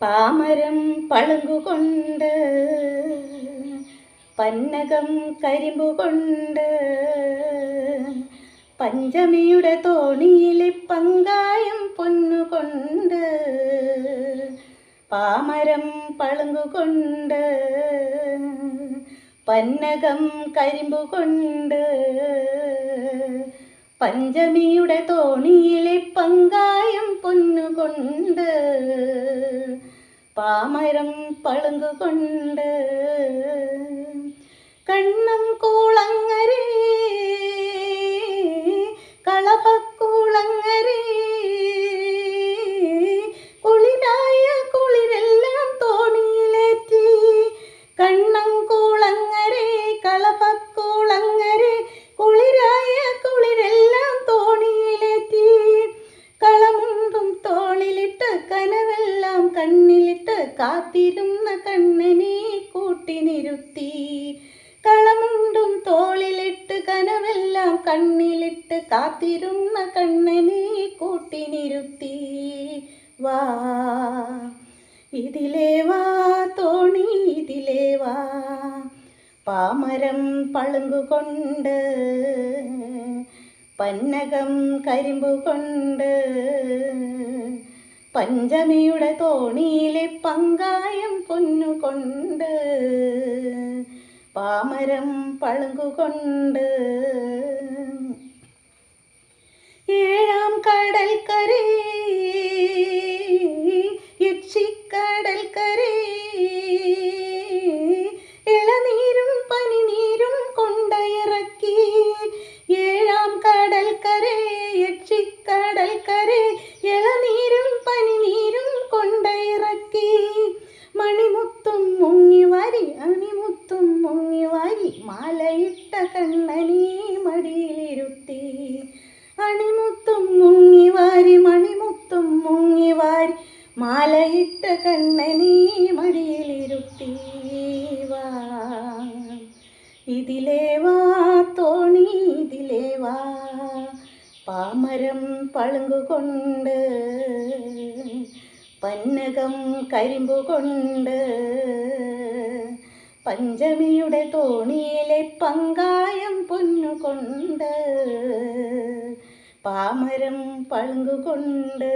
പാമരം പളുങ്കുകൊണ്ട് പന്നകം കരിമ്പുകൊണ്ട് പഞ്ചമിയുടെ തോണിയിലെ പങ്കായം പൊന്നുകൊണ്ട് പാമരം പളുങ്കുകൊണ്ട് പന്നകം കരിമ്പുകൊണ്ട് പഞ്ചമിയുടെ തോണിയിലെ പങ്കായം പൊന്നുകൊണ്ട് പാമരം പളുങ്കുകൊണ്ട് കണ്ണം കൂളങ്ങരേ കാത്തിരുന്ന കണ്ണനെ കൂട്ടിനിരുത്തി കളമുണ്ടും തോളിലിട്ട് കനവെല്ലാം കണ്ണിലിട്ട് കാത്തിരുന്ന കണ്ണനെ കൂട്ടിനിരുത്തി വാ ഇതിലേ വാ തോണി ഇതിലേ വാ. പാമരം പളുങ്കുകൊണ്ട് പന്നകം കരിമ്പുകൊണ്ട് പഞ്ചമിയുടെ തോണിയിലെ പങ്കായം പൊന്നുകൊണ്ട് പാമരം പളുങ്കുകൊണ്ട് മാലയിട്ട കണ്ണനീ മടിയിലിരുത്തി. അണിമുത്തും മുങ്ങിവാരി മണിമുത്തും മുങ്ങിവാരി മാലയിട്ട കണ്ണനീ മടിയിലിരുത്തി. വാ ഇതിലേ വാ തോണി ഇതിലേ വാ. പാമരം പളുങ്കുകൊണ്ട് പന്നകം കരിമ്പുകൊണ്ട് പഞ്ചമിയുടെ തോണിയിലെ പങ്കായം പൊന്നുകൊണ്ട് പാമരം പളുങ്കുകൊണ്ട്